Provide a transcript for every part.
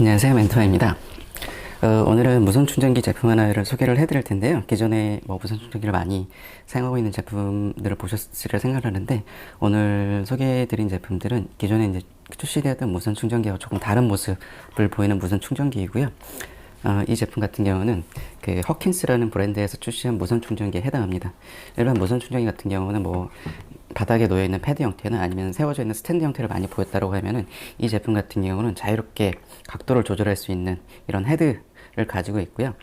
안녕하세요 멘토입니다. 어, 오늘은 무선 충전기 제품 하나를 소개를 해드릴 텐데요. 기존에 뭐 무선 충전기를 많이 사용하고 있는 제품들을 보셨으리라 생각하는데 오늘 소개해드린 제품들은 기존에 이제 출시되었던 무선 충전기와 조금 다른 모습을 보이는 무선 충전기이고요. 어, 이 제품 같은 경우는 그 허킨스라는 브랜드에서 출시한 무선 충전기에 해당합니다. 일반 무선 충전기 같은 경우는 뭐 바닥에 놓여 있는 패드 형태나 아니면 세워져 있는 스탠드 형태를 많이 보였다고 하면은 이 제품 같은 경우는 자유롭게 각도를 조절할 수 있는 이런 헤드를 가지고 있고요.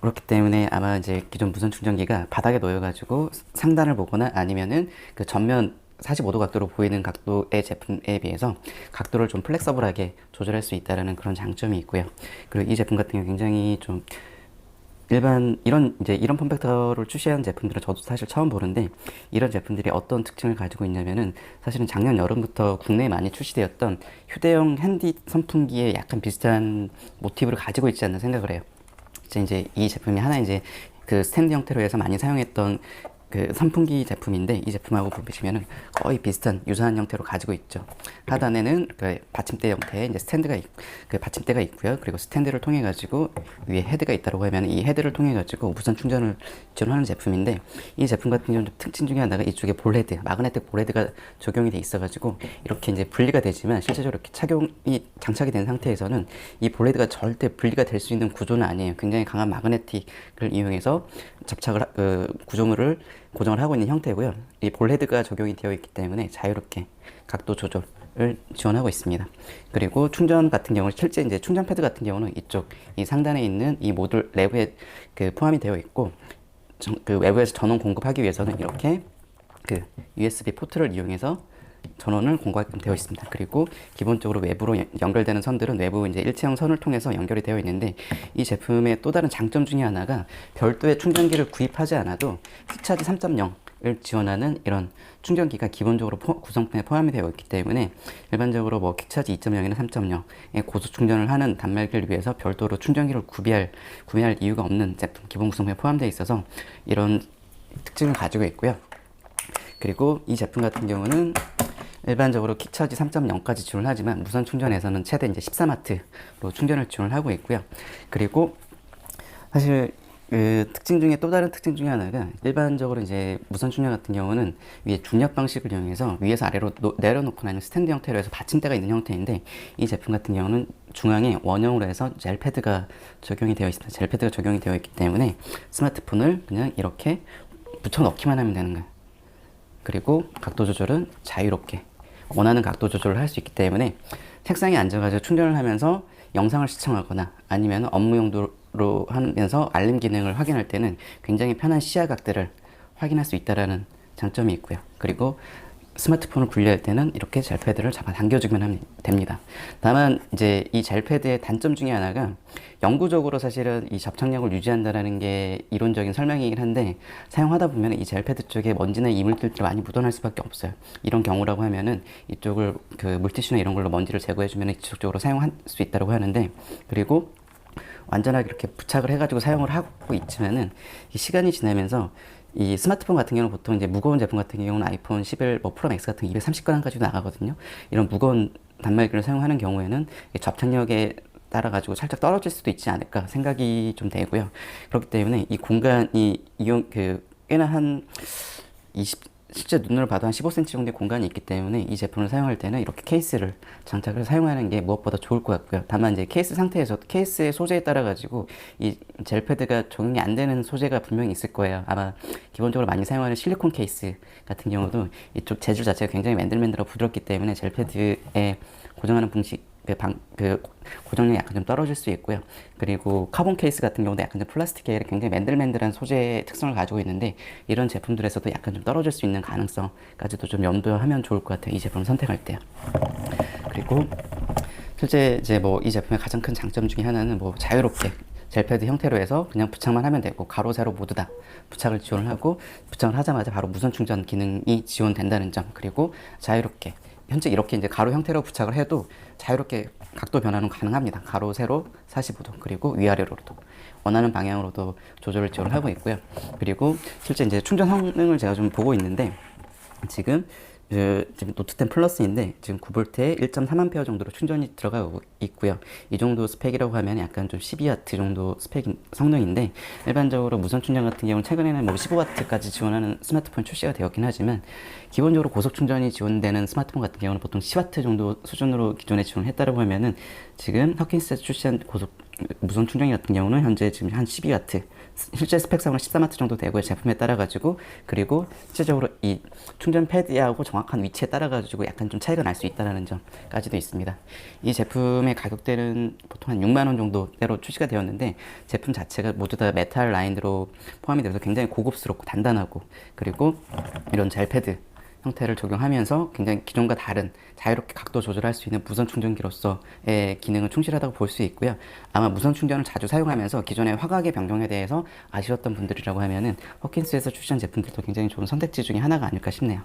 그렇기 때문에 아마 이제 기존 무선 충전기가 바닥에 놓여 가지고 상단을 보거나 아니면은 그 전면 45도 각도로 보이는 각도의 제품에 비해서 각도를 좀 플렉서블하게 조절할 수 있다는 그런 장점이 있고요. 그리고 이 제품 같은 경우 굉장히 좀 일반 이런 이제 이런 폼팩터를 출시한 제품들은 저도 사실 처음 보는데 이런 제품들이 어떤 특징을 가지고 있냐면은 사실은 작년 여름부터 국내에 많이 출시되었던 휴대용 핸디 선풍기에 약간 비슷한 모티브를 가지고 있지 않나 생각을 해요. 이제 이제 이 제품이 하나 이제 그 스탠드 형태로 해서 많이 사용했던 그 선풍기 제품인데 이 제품하고 보시면은 거의 비슷한 유사한 형태로 가지고 있죠. 하단에는 그 받침대 형태의 이제 스탠드가 있, 그 받침대가 있고요. 그리고 스탠드를 통해 가지고 위에 헤드가 있다고 하면 이 헤드를 통해 가지고 무선 충전을 지원하는 제품인데 이 제품 같은 경우는 특징 중에 하나가 이쪽에 볼헤드, 마그네틱 볼헤드가 적용이 돼 있어 가지고 이렇게 이제 분리가 되지만 실제적으로 이렇게 착용이 장착이 된 상태에서는 이 볼헤드가 절대 분리가 될 수 있는 구조는 아니에요. 굉장히 강한 마그네틱을 이용해서 접착을 하- 그 구조물을 고정을 하고 있는 형태고요. 이 볼헤드가 적용이 되어 있기 때문에 자유롭게 각도 조절을 지원하고 있습니다. 그리고 충전 같은 경우 실제 이제 충전 패드 같은 경우는 이쪽 이 상단에 있는 이 모듈 내부에 그 포함이 되어 있고 전- 그 외부에서 전원 공급하기 위해서는 이렇게 그 USB 포트를 이용해서 전원을 공급하게끔 되어 있습니다. 그리고 기본적으로 외부로 연- 연결되는 선들은 외부 이제 일체형 선을 통해서 연결이 되어 있는데 이 제품의 또 다른 장점 중에 하나가 별도의 충전기를 구입하지 않아도 킥차지 3.0 을 지원하는 이런 충전기가 기본적으로 포- 구성품에 포함이 되어 있기 때문에 일반적으로 뭐 킥차지 2.0이나 3.0의 고속 충전을 하는 단말기를 위해서 별도로 충전기를 구비할 구매할 이유가 없는 제품 기본 구성품에 포함되어 있어서 이런 특징을 가지고 있고요. 그리고 이 제품 같은 경우는 일반적으로 킥차지 3.0까지 지원을 하지만 무선 충전에서는 최대 이제 14마트로 충전을 지원을 하고 있고요. 그리고 사실 그 특징 중에 또 다른 특징 중에 하나가 일반적으로 이제 무선 충전 같은 경우는 위에 중력 방식을 이용해서 위에서 아래로 노- 내려놓거나 아니면 스탠드 형태로 해서 받침대가 있는 형태인데 이 제품 같은 경우는 중앙에 원형으로 해서 젤 패드가 적용이 되어 있습니다. 젤 패드가 적용이 되어 있기 때문에 스마트폰을 그냥 이렇게 붙여 넣기만 하면 되는 거예요. 그리고 각도 조절은 자유롭게 원하는 각도 조절을 할 수 있기 때문에 책상에 앉아가지고 충전을 하면서 영상을 시청하거나 아니면 업무 용도로 하면서 알림 기능을 확인할 때는 굉장히 편한 시야각들을 확인할 수 있다라는 장점이 있고요. 그리고 스마트폰을 분리할 때는 이렇게 젤패드를 잡아 당겨주면 하면 됩니다. 다만 이제 이 젤패드의 단점 중에 하나가 영구적으로 사실은 이 접착력을 유지한다는 게 이론적인 설명이긴 한데 사용하다 보면 이 젤패드 쪽에 먼지나 이물질들이 많이 묻어날 수밖에 없어요. 이런 경우라고 하면은 이쪽을 그 물티슈나 이런 걸로 먼지를 제거해주면 지속적으로 사용할 수 있다고 하는데 그리고 완전하게 이렇게 부착을 해가지고 사용을 하고 있지만은 이 시간이 지나면서 이 스마트폰 같은 경우는 보통 이제 무거운 제품 같은 경우는 아이폰 11 뭐 프로 맥스 같은 230g까지도 나가거든요. 이런 무거운 단말기를 사용하는 경우에는 이 접착력에 따라 가지고 살짝 떨어질 수도 있지 않을까 생각이 좀 되고요. 그렇기 때문에 이 공간이 이용 그 꽤나 한 20, 실제 눈으로 봐도 한 15cm 정도의 공간이 있기 때문에 이 제품을 사용할 때는 이렇게 케이스를 장착을 사용하는 게 무엇보다 좋을 것 같고요. 다만 이제 케이스 상태에서 케이스의 소재에 따라 가지고 이 젤패드가 적용이 안 되는 소재가 분명히 있을 거예요. 아마 기본적으로 많이 사용하는 실리콘 케이스 같은 경우도 이쪽 재질 자체가 굉장히 맨들맨들하고 부드럽기 때문에 젤패드에 고정하는 방식 그, 방, 그 고정력이 약간 좀 떨어질 수 있고요. 그리고 카본 케이스 같은 경우도 약간 좀 플라스틱 계열의 굉장히 맨들맨들한 소재 특성을 가지고 있는데 이런 제품들에서도 약간 좀 떨어질 수 있는 가능성까지도 좀 염두하면 좋을 것 같아요. 이 제품을 선택할 때요. 그리고 실제 이제 뭐 이 제품의 가장 큰 장점 중에 하나는 뭐 자유롭게 젤패드 형태로 해서 그냥 부착만 하면 되고 가로 세로 모두 다 부착을 지원을 하고 부착을 하자마자 바로 무선 충전 기능이 지원된다는 점 그리고 자유롭게 현재 이렇게 이제 가로 형태로 부착을 해도 자유롭게 각도 변화는 가능합니다. 가로 세로 45도 그리고 위아래로도 원하는 방향으로도 조절을 지원을 하고 있고요. 그리고 실제 이제 충전 성능을 제가 좀 보고 있는데 지금 그 지금 노트 10 플러스인데 지금 9V에 1.3A 정도로 충전이 들어가고 있고요. 이 정도 스펙이라고 하면 약간 좀 12W 정도 스펙 성능인데 일반적으로 무선 충전 같은 경우는 최근에는 뭐 15W까지 지원하는 스마트폰 출시가 되었긴 하지만 기본적으로 고속 충전이 지원되는 스마트폰 같은 경우는 보통 10W 정도 수준으로 기존에 지원했다라고 하면은 지금 허킨스에서 출시한 고속 무선 충전기 같은 경우는 현재 지금 한 12W 실제 스펙상으로 13W 정도 되고요 제품에 따라 가지고 그리고 실제적으로 이 충전 패드하고 정확한 위치에 따라 가지고 약간 좀 차이가 날 수 있다라는 점까지도 있습니다. 이 제품의 가격대는 보통 한 6만 원 정도대로 출시가 되었는데 제품 자체가 모두 다 메탈 라인으로 포함이 되어서 굉장히 고급스럽고 단단하고 그리고 이런 젤 패드 형태를 적용하면서 굉장히 기존과 다른 자유롭게 각도 조절할 수 있는 무선 충전기로서의 기능을 충실하다고 볼 수 있고요. 아마 무선 충전을 자주 사용하면서 기존의 화각의 변경에 대해서 아쉬웠던 분들이라고 하면은 허킨스에서 출시한 제품들도 굉장히 좋은 선택지 중에 하나가 아닐까 싶네요.